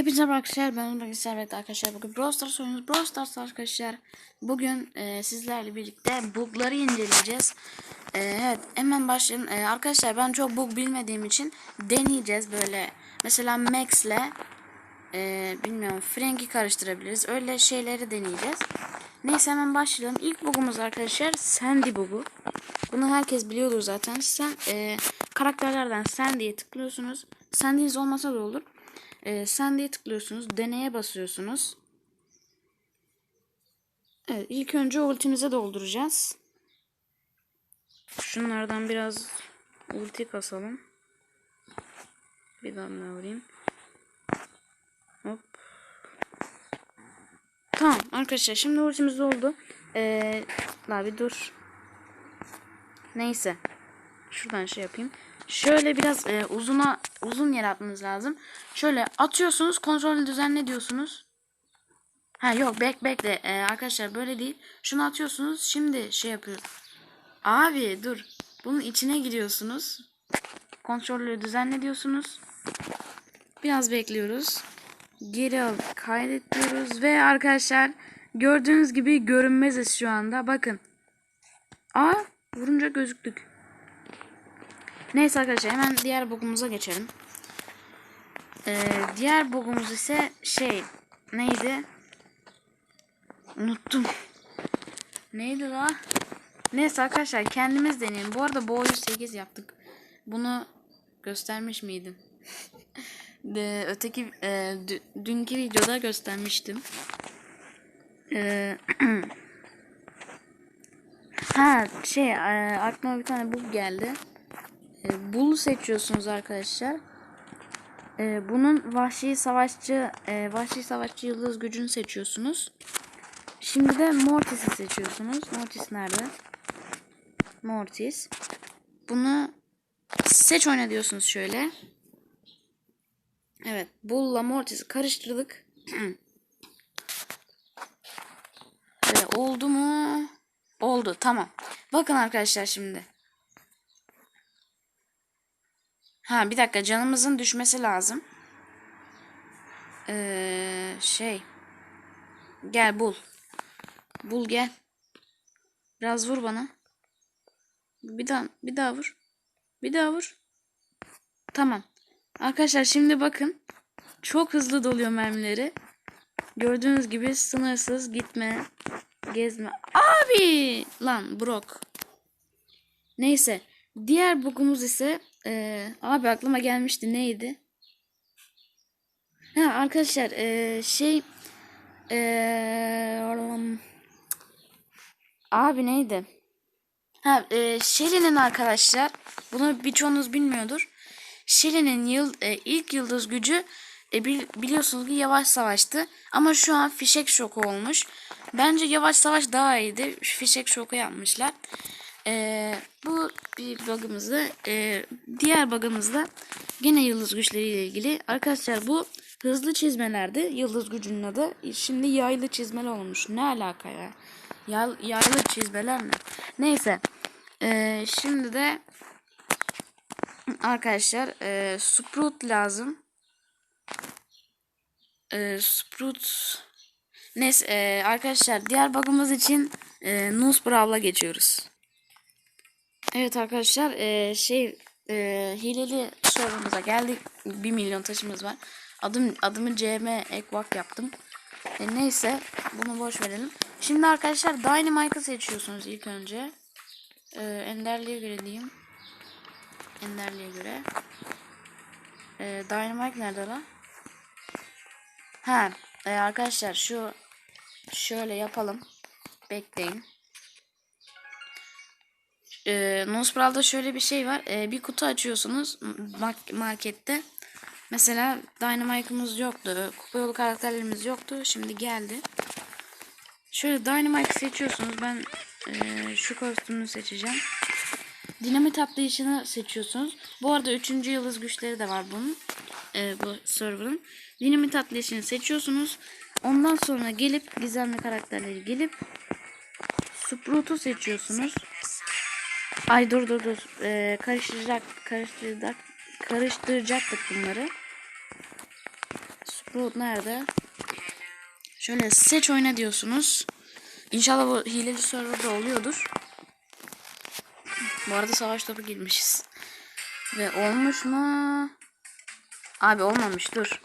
Hepinize merhaba arkadaşlar ben Ömer Servet arkadaşlar bugün Brawl Stars oynuyoruz. Brawl Stars arkadaşlar bugün e, sizlerle birlikte bugları inceleyeceğiz. E, evet hemen başlayalım. E, arkadaşlar ben çok bug bilmediğim için deneyeceğiz böyle. Mesela Max'le e, bilmiyorum Frank'i karıştırabiliriz. Öyle şeyleri deneyeceğiz. Neyse hemen başlayalım. İlk bugumuz arkadaşlar Sandy bugu. Bunu herkes biliyordur zaten. Sen e, karakterlerden Sandy'ye tıklıyorsunuz. Sandy'niz olmasa da olur ee, sen diye tıklıyorsunuz. Deneye basıyorsunuz. Evet, ilk önce ultimize dolduracağız. Şunlardan biraz ulti kasalım. Bir damla vurayım. Hop. Tamam arkadaşlar şimdi ultimiz doldu. Ee, la bir dur. Neyse. Şuradan şey yapayım. Şöyle biraz e, uzuna uzun yer atmanız lazım. Şöyle atıyorsunuz, kontrolü düzenle diyorsunuz. Ha yok bek bekle e, arkadaşlar böyle değil. Şunu atıyorsunuz. Şimdi şey yapıyoruz. Abi dur. Bunun içine giriyorsunuz. Kontrolü düzenle diyorsunuz. Biraz bekliyoruz. Geri al kaydet diyoruz ve arkadaşlar gördüğünüz gibi görünmeziz şu anda. Bakın. Aa vurunca gözüktük. Neyse arkadaşlar hemen diğer bugumuza geçelim. Ee, diğer bugumuz ise şey neydi? Unuttum. Neydi la? Neyse arkadaşlar kendimiz deneyelim. Bu arada boyu 8 yaptık. Bunu göstermiş miydim? De, öteki e, dünkü videoda göstermiştim. E, ha şey e, aklıma bir tane bug geldi. E, seçiyorsunuz arkadaşlar. E, bunun vahşi savaşçı e, vahşi savaşçı yıldız gücünü seçiyorsunuz. Şimdi de Mortis'i seçiyorsunuz. Mortis nerede? Mortis. Bunu seç oyna diyorsunuz şöyle. Evet. Bull'la Mortis'i karıştırdık. Böyle oldu mu? Oldu. Tamam. Bakın arkadaşlar şimdi. Ha bir dakika canımızın düşmesi lazım. Ee, şey. Gel bul. Bul gel. Biraz vur bana. Bir daha bir daha vur. Bir daha vur. Tamam. Arkadaşlar şimdi bakın. Çok hızlı doluyor mermileri. Gördüğünüz gibi sınırsız gitme, gezme. Abi! Lan Brock. Neyse. Diğer bugumuz ise ee, abi aklıma gelmişti neydi? Ha arkadaşlar ee, şey ee, abi neydi? Ha e, Shelly'nin arkadaşlar bunu birçoğunuz bilmiyordur. Shelly'nin yıl, e, ilk yıldız gücü e, biliyorsunuz ki yavaş savaştı. Ama şu an fişek şoku olmuş. Bence yavaş savaş daha iyiydi. Fişek şoku yapmışlar. Ee, bu bir bug'ımızda. Ee, diğer bug'ımızda yine yıldız güçleriyle ilgili. Arkadaşlar bu hızlı çizmelerde yıldız gücünün adı. Şimdi yaylı çizmeler olmuş. Ne alaka ya? Yay, yaylı çizmeler mi? Neyse. Ee, şimdi de arkadaşlar e, Sprout lazım. E, Sprout Neyse e, arkadaşlar diğer bug'ımız için e, Nus Brawl'a geçiyoruz. Evet arkadaşlar e, şey e, hileli serverımıza geldik. 1 milyon taşımız var. Adım adımı CM Ekvak yaptım. E, neyse bunu boş verelim. Şimdi arkadaşlar Dynamite'ı seçiyorsunuz ilk önce. E, Enderli'ye göre diyeyim. Enderli'ye göre. E, Dynamite nerede lan? Ha e, arkadaşlar şu şöyle yapalım. Bekleyin e, Nospral'da şöyle bir şey var. E, bir kutu açıyorsunuz markette. Mesela Dynamite'ımız yoktu. Kupa yolu karakterlerimiz yoktu. Şimdi geldi. Şöyle Dynamite seçiyorsunuz. Ben e, şu kostümü seçeceğim. Dinamit atlayışını seçiyorsunuz. Bu arada 3. yıldız güçleri de var bunun. E, bu server'ın. Dinamit atlayışını seçiyorsunuz. Ondan sonra gelip gizemli karakterleri gelip Sprout'u seçiyorsunuz. Ay dur dur dur. Ee, karıştıracak, karıştıracak, karıştıracaktık bunları. Sprout nerede? Şöyle seç oyna diyorsunuz. İnşallah bu hileli serverda oluyordur. Bu arada savaş topu girmişiz. Ve olmuş mu? Abi olmamış dur.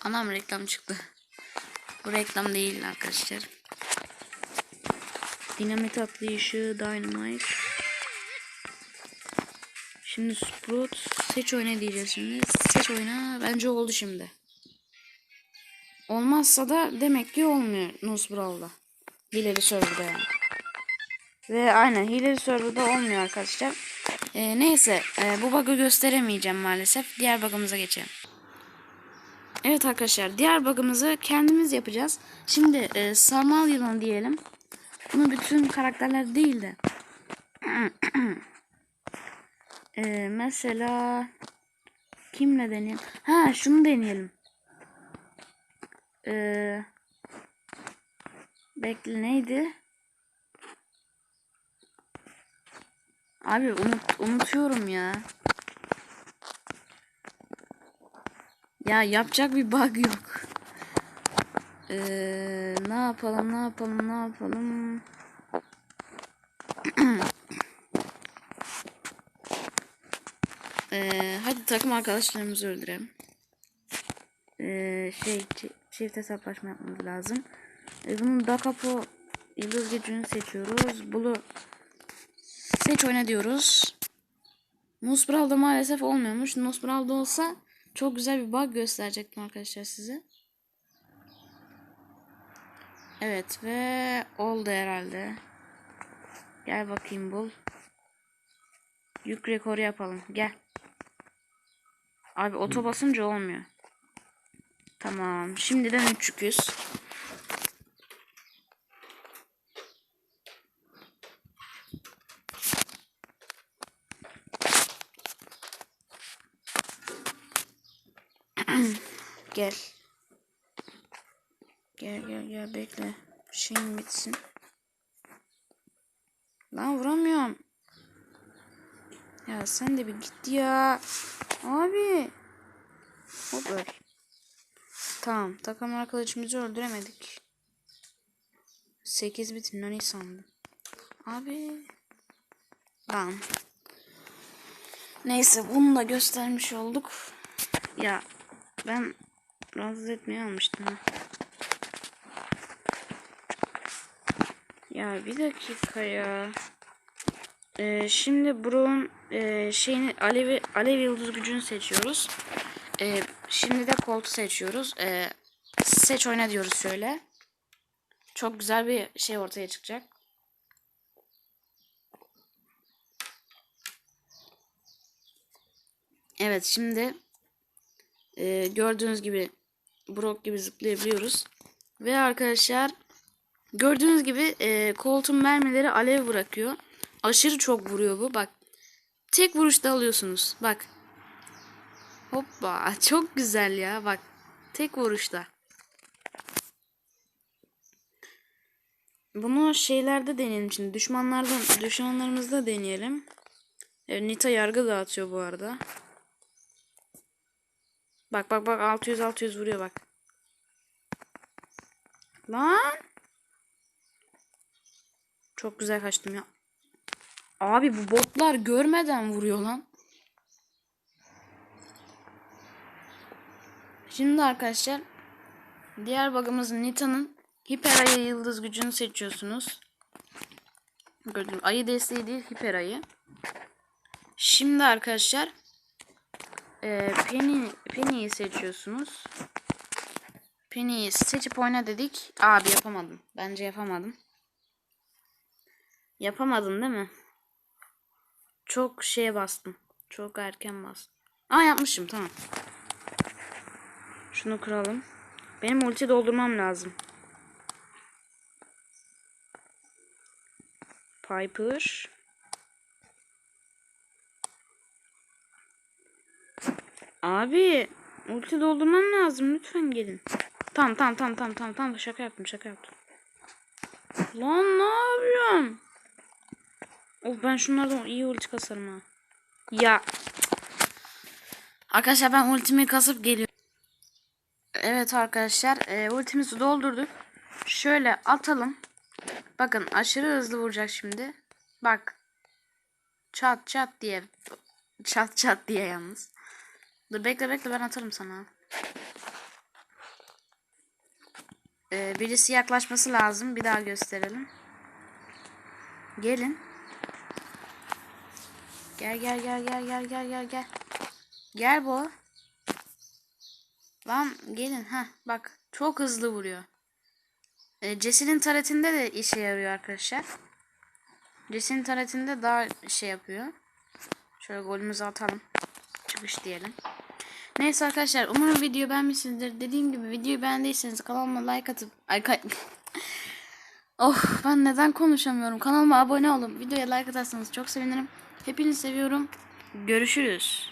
Anam reklam çıktı. Bu reklam değil arkadaşlar. Dinamit atlayışı, dynamite. Şimdi Sprout seç oyna diyeceğiz şimdi. Seç oyna bence oldu şimdi. Olmazsa da demek ki olmuyor Nusbral'da. Hileli serverda yani. Ve aynen hileli serverda olmuyor arkadaşlar. Ee, neyse e, bu bug'ı gösteremeyeceğim maalesef. Diğer bug'ımıza geçelim. Evet arkadaşlar diğer bug'ımızı kendimiz yapacağız. Şimdi e, sarmal yılan diyelim. Bunu bütün karakterler değil de. e, mesela kimle deneyelim? Ha şunu deneyelim. Ee, bekle neydi? Abi unut, unutuyorum ya. Ya yapacak bir bug yok. Ne yapalım ne yapalım ne yapalım. ee, hadi takım arkadaşlarımızı öldürelim. Ee, şey çi- çift hesaplaşma yapmamız lazım. Ee, bunun kapı yıldız gücünü seçiyoruz. Bunu seç oyna diyoruz. Nusbral'da maalesef olmuyormuş. Nusbral'da olsa çok güzel bir bug gösterecektim arkadaşlar size. Evet ve oldu herhalde. Gel bakayım bul. Yük rekoru yapalım. Gel. Abi oto basınca olmuyor. Tamam. Şimdiden 3 yüküz. Gel. Gel gel gel bekle. Şeyin bitsin. Lan vuramıyorum. Ya sen de bir git ya. Abi. Hop öl. Tamam. Takım arkadaşımızı öldüremedik. 8 bit nani sandım. Abi. Lan. Neyse bunu da göstermiş olduk. Ya ben rahatsız etmeye almıştım. Ha. Ya bir dakika ya. Ee, şimdi Brown e, şeyini alev alev yıldız gücünü seçiyoruz. Ee, şimdi de koltu seçiyoruz. Ee, seç oyna diyoruz şöyle. Çok güzel bir şey ortaya çıkacak. Evet şimdi e, gördüğünüz gibi Brock gibi zıplayabiliyoruz. Ve arkadaşlar gördüğünüz gibi e, koltuğun mermileri alev bırakıyor. Aşırı çok vuruyor bu. Bak tek vuruşta alıyorsunuz. Bak. Hoppa çok güzel ya. Bak tek vuruşta. Bunu şeylerde deneyelim şimdi. Düşmanlardan, düşmanlarımızda deneyelim. Evet, Nita yargı dağıtıyor bu arada. Bak bak bak 600 600 vuruyor bak. Lan. Çok güzel kaçtım ya. Abi bu botlar görmeden vuruyor lan. Şimdi arkadaşlar diğer bug'ımız Nita'nın hiper ayı yıldız gücünü seçiyorsunuz. Gördüğünüz ayı desteği değil hiper ayı. Şimdi arkadaşlar e, Penny, Penny'yi seçiyorsunuz. Penny'yi seçip oyna dedik. Abi yapamadım. Bence yapamadım. Yapamadın değil mi? Çok şeye bastım. Çok erken bastım. Aa yapmışım tamam. Şunu kıralım. Benim ulti doldurmam lazım. Piper. Abi ulti doldurmam lazım lütfen gelin. Tamam tamam tamam tamam tamam tamam şaka yaptım şaka yaptım. Lan ne yapıyorsun? Of ben şunlardan iyi ulti kasarım ha. Ya. Arkadaşlar ben ultimi kasıp geliyorum. Evet arkadaşlar e, ultimizi doldurduk. Şöyle atalım. Bakın aşırı hızlı vuracak şimdi. Bak. Çat çat diye. Çat çat diye yalnız. Dur bekle bekle ben atarım sana. E, birisi yaklaşması lazım. Bir daha gösterelim. Gelin. Gel gel gel gel gel gel gel gel. Gel bu. Lan gelin ha bak çok hızlı vuruyor. E, Jesse'nin taretinde de işe yarıyor arkadaşlar. Jesse'nin taretinde daha şey yapıyor. Şöyle golümüzü atalım. Çıkış diyelim. Neyse arkadaşlar umarım video beğenmişsinizdir. Dediğim gibi videoyu beğendiyseniz kanalıma like atıp ay kay- Oh ben neden konuşamıyorum. Kanalıma abone olun. Videoya like atarsanız çok sevinirim. Hepinizi seviyorum. Görüşürüz.